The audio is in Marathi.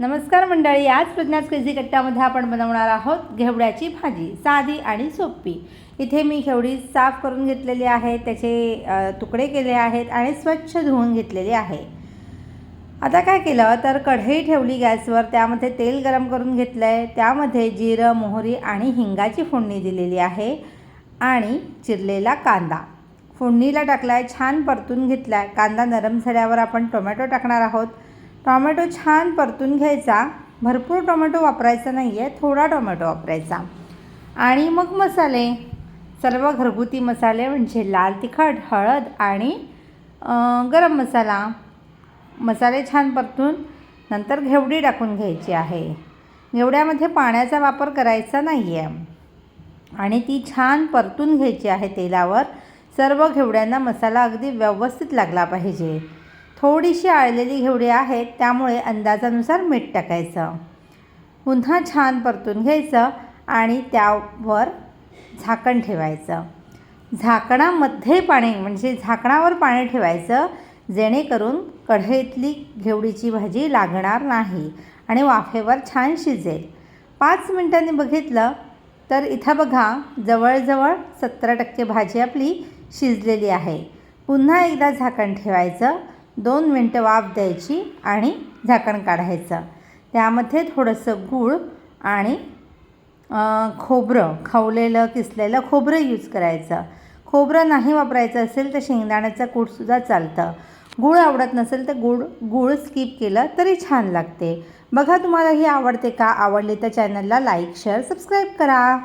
नमस्कार मंडळी आज प्रज्ञाच क्रेझी कट्ट्यामध्ये आपण बनवणार आहोत घेवड्याची भाजी साधी आणि सोपी. इथे मी घेवडी साफ करून घेतलेली आहे त्याचे तुकडे केले आहेत आणि स्वच्छ धुवून घेतलेले आहे. आता काय केलं तर कढई ठेवली गॅसवर त्यामध्ये तेल गरम करून घेतलं आहे त्यामध्ये जिरं मोहरी आणि हिंगाची फोडणी दिलेली आहे आणि चिरलेला कांदा. फोडणीला टाकला आहे छान परतून घेतला आहे कांदा नरम झाल्यावर आपण टोमॅटो टाकणार आहोत. टोमॅटो छान परतून घ्यायचा. भरपूर टोमॅटो वापरायचा नाही आहे थोडा टोमॅटो वापरायचा. आणि मग मसाले सर्व घरगुती मसाले म्हणजे लाल तिखट हळद आणि गरम मसाला. मसाले छान परतून नंतर घेवडी टाकून घ्यायची आहे. घेवड्यामध्ये पाण्याचा वापर करायचा नाही आहे आणि ती छान परतून घ्यायची आहे तेलावर. सर्व घेवड्यांना मसाला अगदी व्यवस्थित लागला पाहिजे. थोडीशी आळलेली घेवडी आहेत त्यामुळे अंदाजानुसार मीठ टाकायचं. पुन्हा छान परतून घ्यायचं आणि त्यावर झाकण ठेवायचं. झाकणामध्ये पाणी म्हणजे झाकणावर पाणी ठेवायचं जेणेकरून कढईतली घेवडीची भाजी लागणार नाही आणि वाफेवर छान शिजेल. पाच मिनटांनी बघितलं तर इथं बघा जवळजवळ सत्तर टक्के भाजी आपली शिजलेली आहे. पुन्हा एकदा झाकण ठेवायचं. दोन मिनटं वाफ द्यायची आणि झाकण काढायचं. त्यामध्ये थोडंसं गूळ आणि खोबरं खवलेलं किसलेलं खोबरं यूज करायचं. खोबरं नाही वापरायचं असेल तर शेंगदाण्याचं कूटसुद्धा चालतं. गूळ आवडत नसेल तर गूळ गूळ स्किप केलं तरी छान लागते. बघा तुम्हाला ही आवडते का? आवडली तर चॅनलला लाईक शेअर सबस्क्राईब करा.